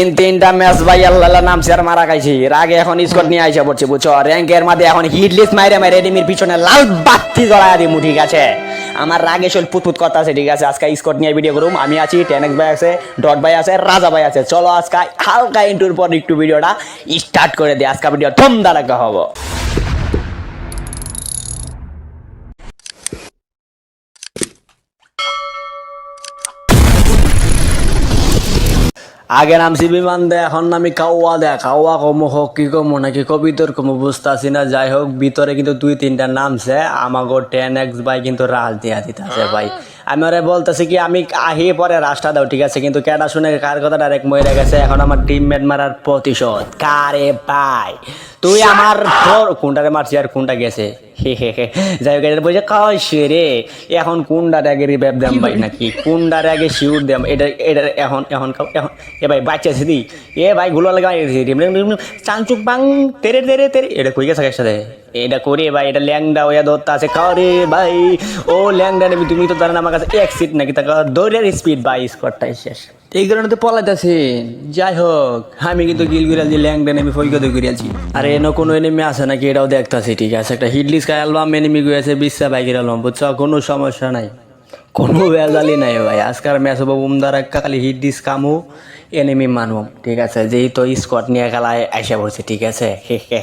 তিন তিনটা ম্যাচ ভাই আল্লাহ নাম স্যার মারা খাইছি। রাগে এখন স্কট নিয়ে আইসা পড়ছে, বুঝছ? র্যাঙ্কের মধ্যে এখন হিট লিস্ট মাইরে মাইরে রেডিমির পিছনে লাল বাতি জ্বলায় দিমু, ঠিক আছে? আমার রাগে শৈল পুতপুত কথা আছে, ঠিক আছে? আজকে স্কট নিয়ে ভিডিও করুম। আমি আছি টেনেক্স ভাই আছে ডট ভাই আছে রাজা ভাই আছে। চলো আজকে হালকা ইন্টুর পর একটু ভিডিওটা স্টার্ট করে দিই। আজকে ভিডিও ধুমধারাকা হব। আগে নামছি বিমান দে এখন নামি কাউয়া দে। কাউয়া কমো হোক কি কমো নাকি কবিতর কমো বুঝতেছি না। যাই হোক ভিতরে কিন্তু দুই তিনটা নামছে। আমাগো টেন এক্স ভাই কিন্তু রাজ দিয়া দিতেছে ভাই। আমি ওরে বলতেছি কি আমি আহি পরে রাস্তা দাও ঠিক আছে? কিন্তু কেটা শুনে কার কথা ডাইরেক্ট মরে গেছে? এখন আমার টিমমেট মারার প্রতিশোধ। কারে ভাই? তুই আমার কোনটারে মারছি আর কোনটা গেছে? যাই হোক, এটা বলছে কাশে রে এখন কোনটার আগে রিভাইভ দাম ভাই নাকি? কোনটার আগে শিউর দাম? এটা এটা এখন এখন এখন। এ ভাই, বাচ্চা সিদি এ ভাই গুলো লাগা চাংচুক বাং, তেরে তেরে তেরে এটা কই গেছে একসাথে এটা করি ভাই, এটা ল্যাংডা হইয়া ধরতে আছে। কারে ভাই। ও ল্যাংডা নেবি তুমি তো জানেন আমার কাছে এক সিট নাকি তা দৌড়ের স্পিড ভাই স্কোয়াডটাই শেষ। এই কারণে তো পলাইতেছে যাই হোক, আমি কিন্তু গিল দিয়ে ল্যাংডা নেমে ফৈকত গিরালছি। আর এন কোনো এনিমি আছে নাকি এটাও দেখতাছি, ঠিক আছে? একটা হিটলিস কাই অ্যালবাম এনিমি গিয়েছে বিশ্বা বাইকের অ্যালবাম বুঝছ? কোনো সমস্যা নাই। কোনো ভেজালি নাই ভাই। আজকাল ম্যাচ হব উমদার খালি হিট ডিস কামু। এনিমি মানব ঠিক আছে? যেই তো স্কট নিয়ে খেলায় আইসা পড়ছে ঠিক আছে?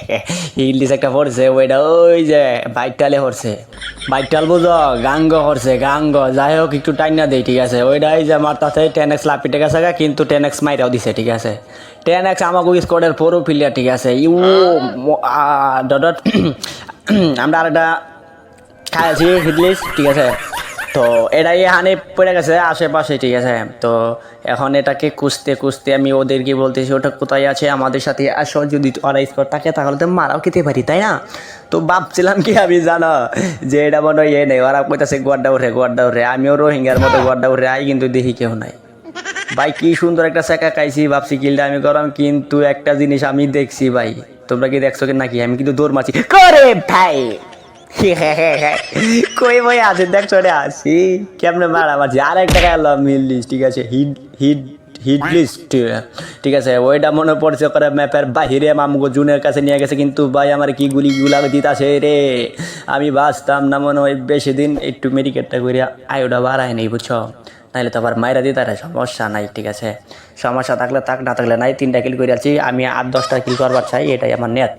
হিট একটা পড়ছে ওইটা ওই যে বাইকটালে পড়ছে বাইকটাল বুঝো গাঙ্গ করছে গাঙ্গ যাই হোক একটু টাইম না দেই ঠিক আছে? ওইটাই যে আমার তাতে টেন এক্স লাপিটে গেছে গা, কিন্তু টেন এক্স মাইরাও দিছে ঠিক আছে? টেন এক্স আমাকে স্কোয়াডের পুরো প্লেয়ার ঠিক আছে? ইউ ডট আমরা আরেকটা খাইছি হিটলিস ঠিক আছে? তো এটাই হানি পড়ে গেছে, আশেপাশে, ঠিক আছে? তো এখন এটাকে কুঁচতে কুঁচতে আমি ওদেরকে বলতেছি, ওটা কোথায় আছে? আমাদের সাথে আসো, যদি ওরা স্পট থাকে, তাহলে তো মারাও খেতে পারি, তাই না? তো ভাবছিলাম কি আমি জানো, যে এটা মনে হয় এ নেই, ওরা কইতাছে, গোয়াড্ডা উঠে গোয়াড্ডা উঠে আমিও রোহিঙ্গার মতো গোয়াড্ডা উঠে আই, কিন্তু দেখি কেউ নাই। ভাই, কি সুন্দর একটা শেখা খাইছি, ভাবছি কিলটা আমি করাম কিন্তু একটা জিনিস আমি দেখছি, ভাই। তোমরা কি দেখছ কি নাকি? আমি কিন্তু দৌড় মারছি। করে ভাই! কই বই আছে দেখছ রে আসি। কেমনে মারা মারছি? আর একটা গেল মিল লিস্ট ঠিক আছে? হিট হিট হিট লিস্ট ঠিক আছে? ওইটা মনে পড়ছে করে ম্যাপের বাহিরে, মামগো জুনের কাছে নিয়ে গেছে, কিন্তু ভাই, আমার কি গুলি গুলা দিতাছে রে? আমি বাঁচতাম না মনে হয়, বেশি দিন একটু মেডিকেটটা করে আয়োটা বাড়ায় নেই, বুঝছ? নাহলে তো আবার মাইরা দিতে পারে সমস্যা নাই, ঠিক আছে? সমস্যা থাকলে থাক, না থাকলে নাই, তিনটা কিল করে আছি, আমি আট, দশটা কিল করবার চাই, এটাই আমার নেট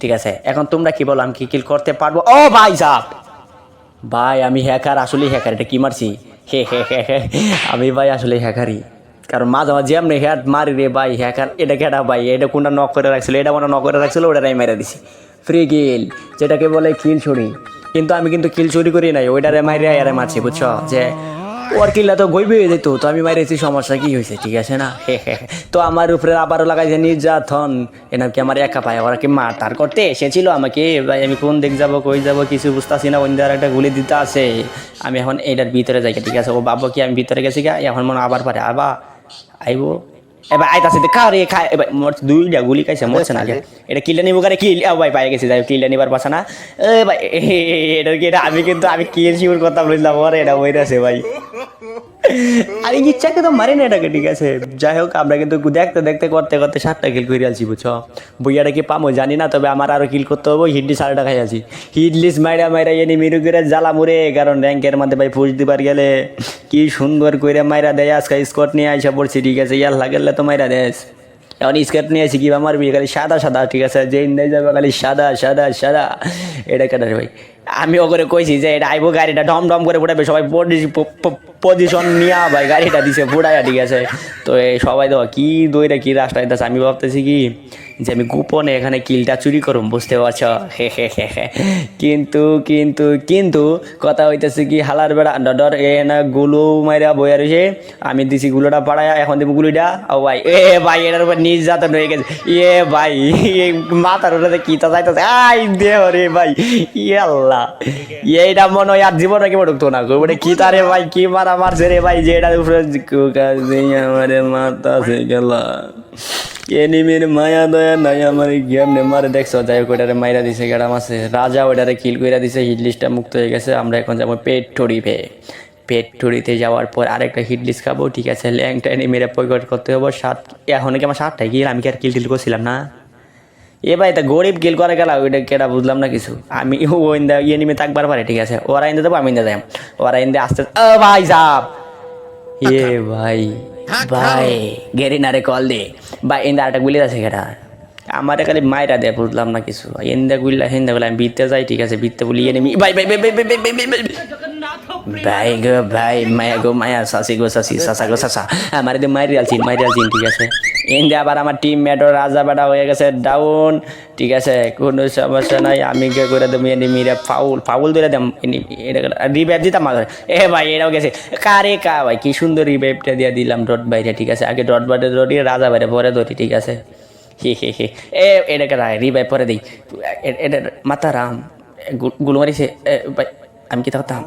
ঠিক আছে, এখন তোমরা কি বলো, আমি কি কিল করতে পারব? ও ভাই সাহ ভাই, আমি হ্যাকার আসলে হ্যাকার এটা কি মারছি? হে হে হে হে, আমি ভাই আসলে হ্যাকারই কারণ মাঝে মাঝে এমনি হ্যাট মারি রে ভাই হ্যাকার এটা কেটা ভাই? এটা কোনটা নক করে রাখছিল, এটা মনে নক করে রাখছিল ওটাই মেরে দিছি। ফ্রি কিল যেটাকে বলে কিল ছুরি কিন্তু আমি কিন্তু কিল চুরি করি নাই, ওইটারে মাইরে আরে মারছি, বুঝছ? যে ওর কিল্লা তো গইবে হয়ে যেত, তো আমি মাইরেছি সমস্যা কি হয়েছে ঠিক আছে না। তো আমার উপরে আবারও লাগাইছে নির্যাতন এনাম কি আমার একা পায়, ওরা কি মারটার করতে এসেছিল আমাকে? ভাই, আমি কোন দিক যাব, কই যাব, কিছু বুঝতেছি না অন্য একটা গুলি দিতে আছে। আমি এখন এটার ভিতরে যাই ঠিক আছে? ও বাবা কি আমি ভিতরে গেছি গা? এখন মনে আবার পারে, আবার আইবো। এবার আইতাছে দেখা রে খায় এবার মোর দুইটা গুলি খাইছে মরছে না আগে। এটা কিলটা নিবো করে কিল ভাই পাই গেছি যাই কিলটা নিবার পাশা না। এ ভাই এটা কি এটা আমি কিন্তু আমি কিল শিওর কথা বললাম ওরে এটা বইতাছে ভাই। আরে ইচ্ছাকে তো মারি না এটাকে ঠিক আছে। যাই হোক আমরা কিন্তু দেখতে দেখতে করতে করতে সাতটা কিল করে আছি বুঝছ? বইয়াটা কি পামো জানি না তবে আমার আরও কিল করতে হবে হিডলি সাড়ে টাকায় আছি। হিডলিস মাইরা মাইরা এনে মিরু করে জ্বালা মুরে কারণ র্যাঙ্কের মধ্যে ভাই ফুস দিবার গেলে। কি সুন্দর করে মাইরা দেয়, আজকে স্কট নিয়ে আইসা পড়ছি, ঠিক আছে? ইয়ার লাগলে তো মাইরা দেশ এখন স্কেট নিয়ে আসি কি আমার বিয়ে খালি সাদা সাদা, ঠিক আছে? যে ইন্দাই যাবে, খালি সাদা সাদা সাদা। এটা কেটে ভাই? আমি ওকে কইছি যে এটা আইবো গাড়িটা ডম ডম করে ফুটাবে সবাই পজিশন নিয়ে ভাই, গাড়িটা দিছে ফুটাইয়া ঠিক আছে? তো সবাই তো কি দইটা কি রাস্তা দিতেছে, আমি ভাবতেছি কি যে আমি গোপনে এখানে কিলটা চুরি করুম, বুঝতে পারছ? হে হে হে হে। কিন্তু কিন্তু কিন্তু কথা হইতেছে কি, হালার বেড়া ডর এ, না, গুলো মাইরা বইয়া রয়েছে আমি দিছি গুলোটা পাড়ায়, এখন দিব গুলিটা ও ভাই, এ ভাই, এটার উপর নির্যাতন হয়ে গেছে। এ ভাই মাথার উপরে কি তা যাইতেছে? আই দেহ রে ভাই ইয়ে আল্লাহ। এইটা মনে হয় আর জীবনে কেমন ঢুকতো না মানে কি তারে ভাই, কি মারা মারছে রে ভাই, যে এটার উপরে মাথা সে গেল। এনিমির মায়া, দয়া নাই, আমার গেমনে মারে দেখছ? যাই হোক ওটারে মাইরা দিছে গেরাম আছে রাজা ওটারে কিল কইরা দিছে হিট লিস্টটা মুক্ত হয়ে গেছে। আমরা এখন যাব পেট টরি পে পেট্রোলিতে যাওয়ার পর আরেকটা হিট লিস্ট খাব, ঠিক আছে? ল্যাংটা এনে মেরে পয়কট করতে হবে। সাত এখন কি আমার সাতটায় গিয়ে আমি কি আর কিল টিল করছিলাম না? এ ভাই, তা গরিব কিল করে গেল, ওইটা কেটা বুঝলাম না কিছু। আমি ও ইন্দা ইয়ে নিমে থাকবার পারে, ঠিক আছে? ওরা ইন্দা দেবো, আমি ইন্দা দেব ওরা ইন্দা আসতে ভাই সাপ এ ভাই ভাই গেরি নারে কল দে। ভাই এন্দা আরেকটা গুলি আছে কেটা আমার খালি মায়েরা দেয় বুঝলাম না কিছু। এন্দা গুল্লা হেন্দা গুলা আমি বিতে যাই ঠিক আছে বিতে বলি এনে ভাই ভাই ভাই ভাই ভাই ভাই ভাই। ভাই ভাই গো ভাই মায়া গো মায়া শাসি গো শাসি শাসা গো শাসা আমার দিয়ে মারি আলছিন মারি আলছিন ঠিক আছে. এন্দে আবার আমার টিম মেটর রাজা বেটা হয়ে গেছে ডাউন ঠিক আছে কোনো সমস্যা নাই আমি কে করে দেবো এনে মিরে ফাউল ফাউল ধরে দেম রিভাইভ দিতাম আমার এ ভাই এটাও গেছে। কারে কা ভাই কি সুন্দর রিভাইভটা দিয়ে দিলাম ডট বাইরে ঠিক আছে। আগে ডট বাইরে ধরি রাজা বাইরে পরে ধরি ঠিক আছে। হে হে হে। এ এটাকে রিভাইভ পরে দিই। এটা মাতা রামগুলো মারিছে এ, ভাই, আমি কি থাকতাম?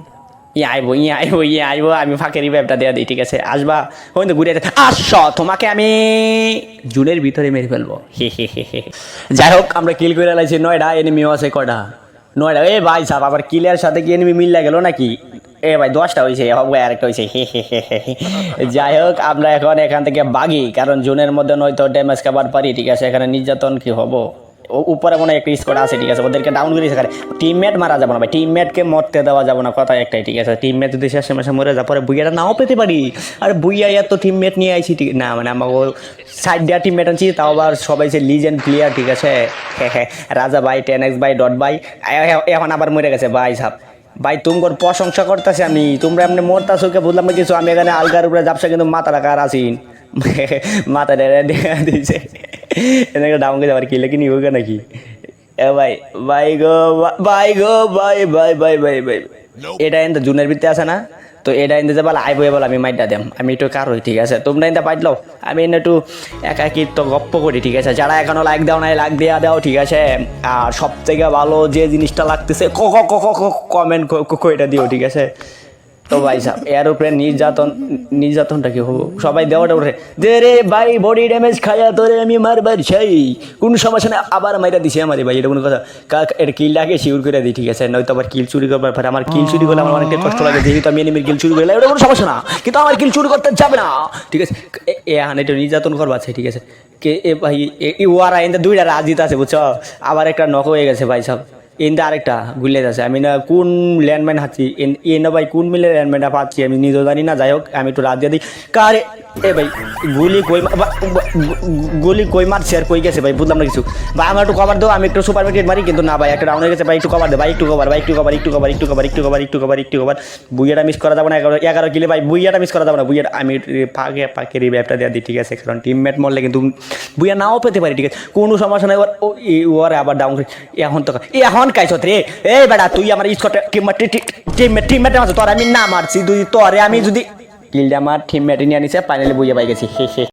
ইয়ে আইবো ইয়ে আইবো ইয়ে আইবো, আমি ফাঁকে রিভাইভটা দেওয়া দিই, ঠিক আছে? আসবা ওই তো ঘুরে আসছ, তোমাকে আমি জুনের ভিতরে মেরে ফেলব। যাই হোক, আমরা কিল করে লাইছি, নয়ডা এনিমিও আছে কটা নয়ডা, এ ভাই সাহেব, আবার কিলের সাথে কি এনিমি মিল গেল নাকি? এ ভাই, দশটা হয়েছে হবে আরেকটা হয়েছে হে হে হে হে হে। যাই হোক, আমরা এখন এখান থেকে বাগি, কারণ জুনের মধ্যে নয়তো ড্যামেজ খাবার পারি, ঠিক আছে? এখানে নির্যাতন কি হব? উপরে মনে হয় একটা স্কোয়াড আছে, ঠিক আছে? ওদেরকে ডাউন করে সেখানে টিমমেট মারা যাবে না ভাই টিমমেটকে মরতে দেওয়া যাবে না, কথা একটাই, ঠিক আছে? টিমমেট যদি শেষে মাসে মরে যায়, পরে বুইয়াটা নাও পেতে পারি। আর বুইয়া, এত টিমমেট নিয়ে আইছি, ঠিক, না মানে আমাকে সাইড দেওয়া টিমমেট আনছি, তাও আবার সবাই সে লিজেন্ড প্লেয়ার ঠিক আছে? হ্যাঁ হ্যাঁ রাজা ভাই টেন এক্স ভাই ডট ভাই এখন আবার মরে গেছে, ভাই সাহ ভাই তোমার প্রশংসা করতেছি আমি, তোমরা এমনি মরতাছো কে, বুঝলাম কিছু, আমি এখানে আলগার উপরে যাবসা কিন্তু মাথা রাখা আর আসিন মাথা দিয়েছে এনেকে ডাউন করে যাবার কি লেকিন হোক নাকি? এ ভাই ভাই গো ভাই গো ভাই ভাই ভাই ভাই ভাই। এটা এনতে জুনের ভিত্তি আছে না? তো এটা এনতে যে বলে আইবো বলে আমি মাইটা দেম আমি একটু কার হই ঠিক আছে? তোমরা এনতে পাইলো আমি এনে একটু তো গপ্প করি ঠিক আছে? যারা এখনও লাইক দাও নাই লাইক দেওয়া দাও ঠিক আছে? আর সব থেকে ভালো যে জিনিসটা লাগতেছে ক ক ক ক কমেন্ট কইটা দিও ঠিক আছে? তো ভাই সাহেব এর উপরে নির্যাতন, নির্যাতনটা কি হব? সবাই দেওয়াটা উঠে যে রে ভাই বডি ড্যামেজ খায়া তোরে আমি মারবার চাই। কোন সমস্যা নেই, আবার মাইরা দিছে আমারে ভাই, এটা কোনো কথা। কাক এর কিলটাকে শিউর করে দিই, ঠিক আছে? নয়তো আবার কিল চুরি করবার পরে আমার কিল চুরি করলে আমার অনেকটা কষ্ট লাগে, যেহেতু আমি এনিমির কিল চুরি করলে এটা কোনো সমস্যা না, কিন্তু আমার কিল চুরি করতে যাবে না, ঠিক আছে? এ- হান, এটা নির্যাতন করবা আছে, ঠিক আছে? কে, এ, ভাই, এ- ওয়ারা এনতে দুইটা রাজিত আছে, বুঝছ? আবার একটা নক হয়ে গেছে, ভাই সব। এনতে আরেকটা গুলে যাচ্ছে আমি না কোন ল্যান্ডমাইন হাঁচি এ না ভাই কোন মিলে ল্যান্ডমাইনটা পাচ্ছি, আমি নিজেও জানি না। যাই হোক, আমি একটু রাত দিয়ে দিই। কারে এ ভাই, গুলি কই গুলি কই মারছে আর কই গেছে ভাই, বুঝলাম না কিছু। ভাই আমার একটু কভার দাও, আমি একটু সুপার মার্কেট মারি, কিন্তু না ভাই, একটা ডাউন হয়ে গেছে, ভাই, একটু কভার দে, ভাই, একটু কভার ভাই, একটু কভার একটু কভার একটু কভার একটু কভার একটু কভার একটু কভার বুইয়াটা মিস করা যাবে না, এগারো এগারো কিলে, ভাই, বুইয়াটা মিস করা যাবে না, বুইয়াটা আমি ফাঁকে ফাঁকে রিভাইভটা দেওয়া দিই, ঠিক আছে? কারণ টিমমেট মরলে কিন্তু বুইয়া নাও পেতে পারি, ঠিক আছে? কোনো সমস্যা নেই, ওর ওর আবার ডাউন এখন তো এখন কাইছত রে? এই বেটা, তুই আমার স্কট টিমমেট টিমমেট আছে তোর আমি না মারছি তুই তোরে আমি যদি কিলটা থিম টিমমেট নিয়ে আনিছে ফাইনালি বুঝে পাই গেছি। হে হে